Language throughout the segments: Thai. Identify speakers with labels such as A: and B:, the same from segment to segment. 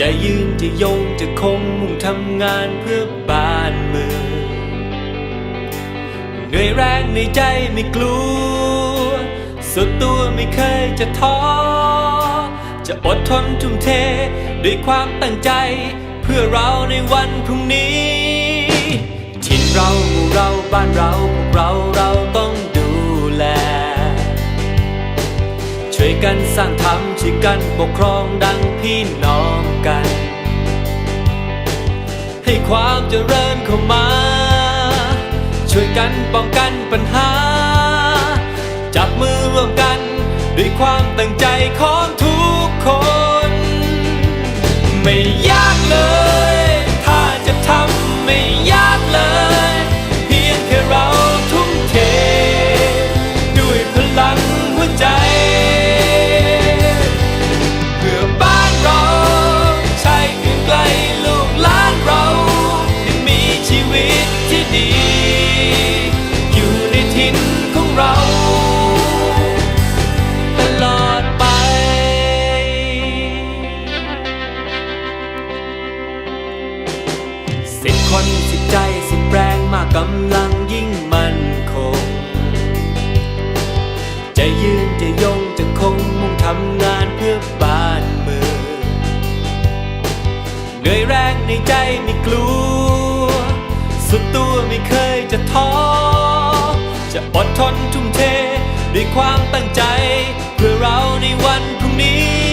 A: จะยืนจะยงจะคงมุ่งทำงานเพื่อบ้านเมืองเหนื่อยแรงในใจไม่กลัว สุดตัวไม่เคยจะท้อ จะอดทนทุ่มเท ด้วยความตั้งใจ เพื่อเราในวันพรุ่งนี้ ถิ่นเราหมู่เราบ้านเราพวกเรา กันสร้างธรรมช่วยกันปกครองดังพี่น้องกัน ให้ความเจริญเข้ามา ช่วยกันป้องกันปัญหา จับมือร่วมกันด้วยความตั้งใจของทุกคน ไม่ยากเลย จะยืนจะยงจะคงมุ่งทำงานเพื่อบ้านเมืองเหนื่อยแรงในใจไม่กลัว สุดตัวไม่เคยจะท้อ จะอดทนทุ่มเท ด้วยความตั้งใจ เพื่อเราในวันพรุ่งนี้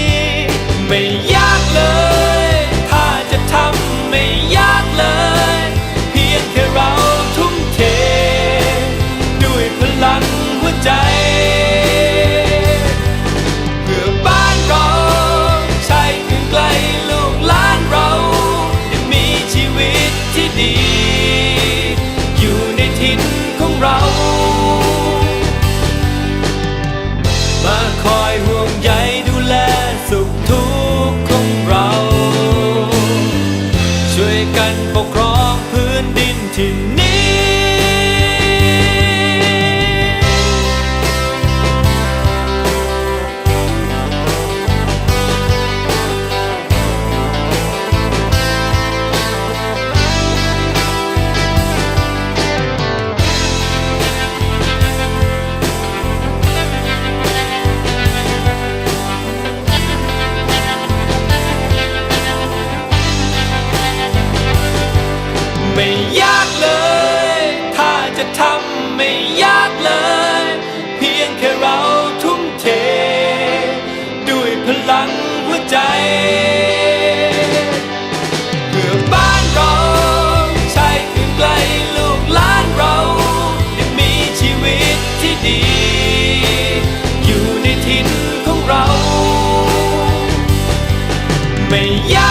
A: จะทำไม่ยากเลย เพียงแค่เราทุ่มเท ด้วยพลังหัวใจ เพื่อบ้านเราใช่คือไกลลูกหลานเราได้มีชีวิตที่ดี อยู่ในถิ่นของเรา ไม่ยาก